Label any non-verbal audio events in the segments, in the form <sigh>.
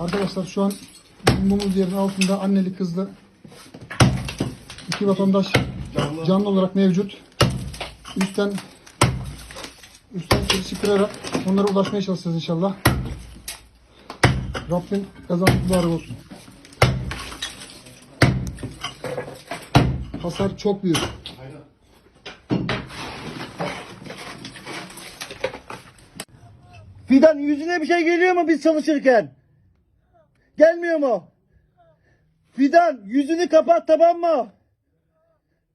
Arkadaşlar şu an bulunduğumuz yerin altında anneli kızlı iki vatandaş canlı olarak mevcut. Üstten üstten çelişi kırarak onlara ulaşmaya çalışacağız inşallah. Rabbim kazançlıkları olsun. Hasar çok büyük. Fidan yüzüne bir şey geliyor mu biz çalışırken? Gelmiyor mu? Fidan yüzünü kapat tamam mı?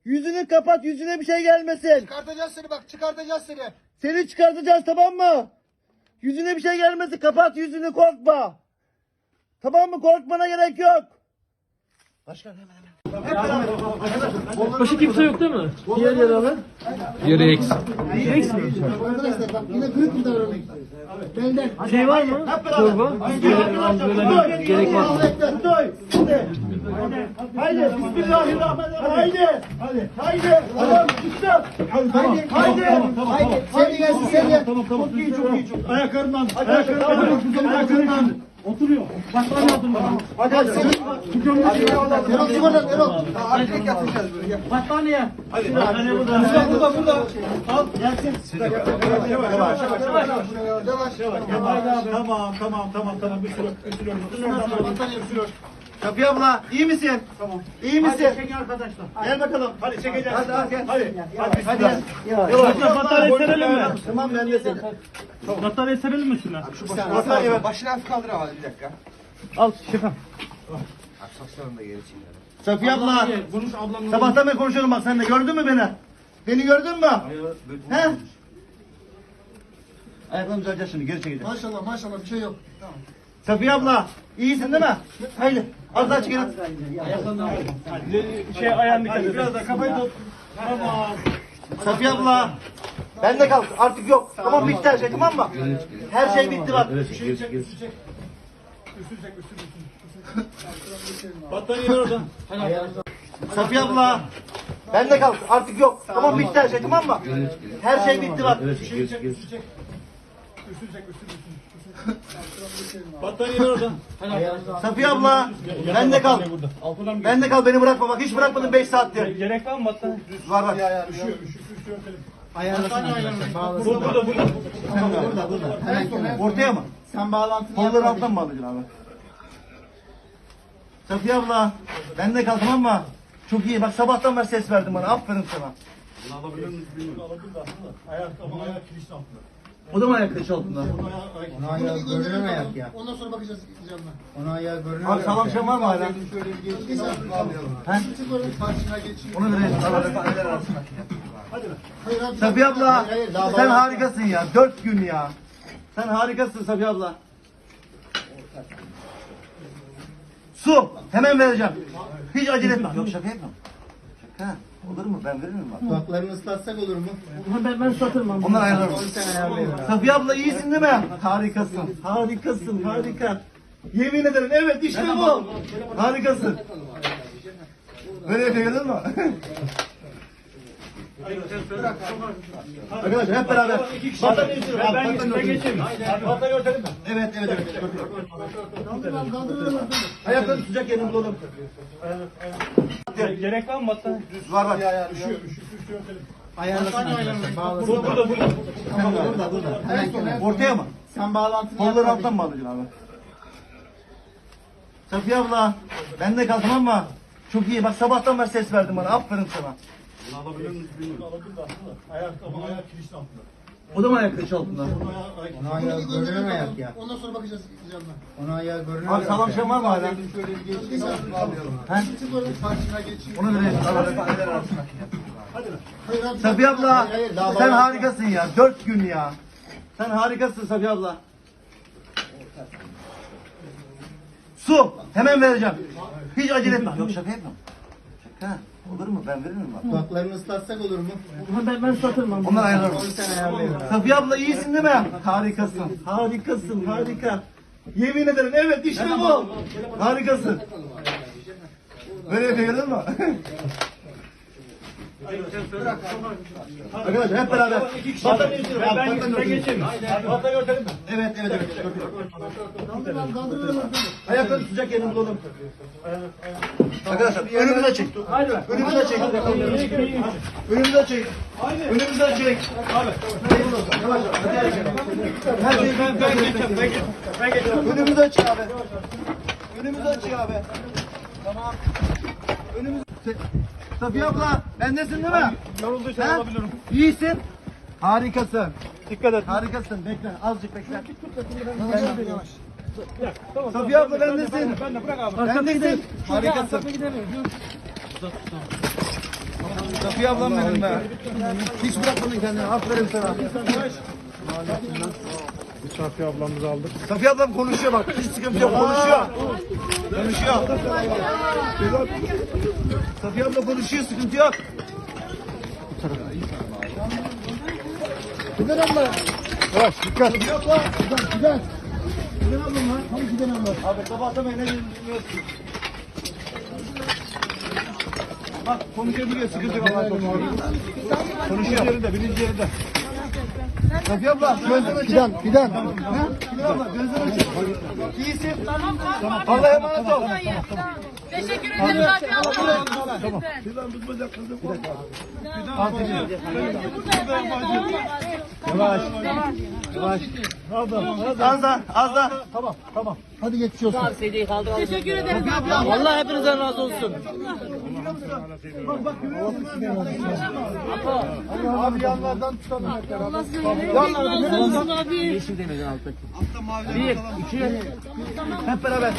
Yüzünü kapat yüzüne bir şey gelmesin. Çıkartacağız seni bak çıkartacağız seni. Seni çıkartacağız tamam mı? Yüzüne bir şey gelmesin kapat yüzünü korkma. Tamam mı korkmana gerek yok. Başkan hemen hemen. Başı kimse yok değil mi? Diğer yer alın. Yarı eksik. Arkadaşlar bak yine kırık bir davranış. Benden. Şey var mı? Çorba? Böyle, gerek var mı? Haydi bismillahirrahmanirrahim. Haydi. Haydi. Haydi. Tamam çıktım. Haydi. Haydi. Haydi. Seni gelsin seni. Çok iyi çok iyi. Ayaklarından. Ayaklarından. Ayaklarından. Oturuyor. Başlarına oturuyor. Hadi hadi. Erol çık oradan Erol. Battaniye. Hadi. Battaniye burada. Burada burada. Al gelsin. Yavaş. Tamam tamam tamam tamam bir sürü bir sürü. Battaniye bir sürü. Kapı abla iyi misin? Tamam. İyi misin? Çekin arkadaşlar. Gel bakalım. Hadi çekeceğiz. Hadi hadi gel. Hadi. Hadi. Hadi. Yavaş. Battaniye serelim mi? Tamam ben de seni. Battaniye serelim mi şuna? Battaniye ver. Başını hafif kaldır abi bir dakika. Al şefem. Saçlarını da geri çekelim. Safiye abla. Sabahtan beri konuşuyorum bak seninle. Gördün mü beni? Beni gördün mü? He? Ayaklarını düzelteceğiz şimdi. Geri çekeceğiz. Maşallah maşallah bir şey yok. Safiye abla. iyisin değil mi? Haydi. Az daha çıkarın. Şey ayağını dikkat edin. Biraz da kafayı tut. Tamam. Safiye abla. Ben de kal. Artık yok. Tamam bitti her şey tamam mı? Her şey bitti bak. Battaniye ver oradan. Safiye abla. Ben de kal. Artık yok. Tamam bitti her şey tamam mı? Her şey bitti bak. Battaniye ver oradan. Safiye abla. Ben de kal. Ben de kal beni bırakma bak. Hiç bırakmadın 5 saattir. Gerek var mı battaniye? Var var. Bu burada burada. Burada burada. Ortaya mı? Sen bağlantını Kolları alttan mı bağlayacaksın abi? Safiye abla. Ben de kal tamam mı? Çok iyi. Bak sabahtan beri ses verdin bana. Aferin sana. Ayak ama ayak kilişin altında. O da mı ayak kılıç altında? Onu ayağı görünen ayak ya. Ondan sonra bakacağız canına. Onu ayağı görünüyor. Abi sağlam şey var mı hala? Şöyle bir geçeyim. He? Çık oradan karşına geçeyim. Onu vereyim. Hayır abi. Safiye abla. Sen harikasın ya. Dört gün ya. Sen harikasın Safiye abla. Su. Hemen vereceğim. Hiç acele etme. Yok şaka yapma. Olur mu? Ben veririm bak. Kulaklarını ıslatsak olur mu? Ben, ben satırım. Onlar ayarlarım. Sen ayarlayın. Safiye abla iyisin değil mi? Harikasın. Harikasın. Harika. Yemin ederim evet işte bu. Harikasın. Böyle yapabilir mi? Arkadaşlar hep beraber. Battaniye ben üstüne. geçeyim. Battaniye örtelim mi? Evet evet evet. Ayaklarını sıcak yerini bulalım. Gerek var mı battaniye? Var var. Ayarlasın. Bağlasın. Bu burada burada. Burada burada. Hemen kenar. Ortaya mı? Sen bağlantını Kolları yap. alttan mı alacaksın abi? Safiye abla. Ben de kal tamam mı? Çok iyi. Bak sabahtan beri ses verdin bana. Aferin sana. Ayak ama ayak kilişin altında. O da mı ayak kılıç altında? Onu ayağı görünen ayak ya. Ondan sonra bakacağız canına. Onu ayağı görünen Abi sağlam şey var mı hala? Şöyle bir geçeyim. He? Çık oradan karşına geçeyim. Onu vereyim. Hayır abi. Safiye abla. Sen harikasın ya. Dört gün ya. Sen harikasın Safiye abla. Su. Hemen vereceğim. Hiç acele etme. Yok şaka yapma. Şaka. Olur mu? Ben veririm bak. Kulaklarını ıslatsak olur mu? Ben, ben satırım. Onlar ayarlarım. Onu sen ayarlayın. Safiye abla iyisin değil mi? Harikasın. Harikasın. Harika. Yemin ederim evet işte bu. Harikasın. Böyle yapabilir mi? <laughs> Arkadaşlar hep beraber. Battaniye ben üstüne. geçeyim. Hatta örtelim mi? Evet, evet, evet. Ayakları sıcak yerini bulalım. Arkadaşlar önümüzü açın. Önümüzü açın. Önümüzü açın. Önümüzü açın. Abi. Her şeyi ben ben geçeceğim. Ben geçeceğim. Önümüzü açın abi. Önümüzü açın abi. Tamam. Önümüzü. Safiye abla, bendesin değil mi? Yorulduysan Ha? alabilirim. İyisin. Harikasın. Dikkat et. Harikasın. Bekle. Azıcık bekle. Yavaş. Tamam, Safiye abla bendesin. Ben de bırak abi. Bendesin. Harikasın. Safiye ablam benim be. Hiç bırakmadın kendini. Aferin sana. Safiye ablamızı aldık. Safiye ablam konuşuyor bak. Hiç sıkıntı yok. Konuşuyor. Konuşuyor. Safiye abla konuşuyor. Sıkıntı yok. Giden abla. Yavaş dikkat. Giden. Giden. Giden ablam lan. Giden abla. Abi beri ne dinliyorsun? Bak konuşabiliyor. Sıkıntı yok. Konuşuyor. Konuşuyor. Yerinde, birinci yerinde. Safiye abla gözden açın. Giden. Giden. Ha? Safiye abla gözden açın. İyisin. Allah'a emanet ol. Teşekkür ederim Rafi abla. Tamam. Yavaş. Yavaş. Az da, az da. Tamam. Tamam. Hadi geçmiş olsun. Teşekkür ederim Rafi abla. Allah hepinizden razı olsun. Abi yanlardan tutalım. Allah olsun abi. Yeşil demeden alttaki. Bir, iki. Hep beraber.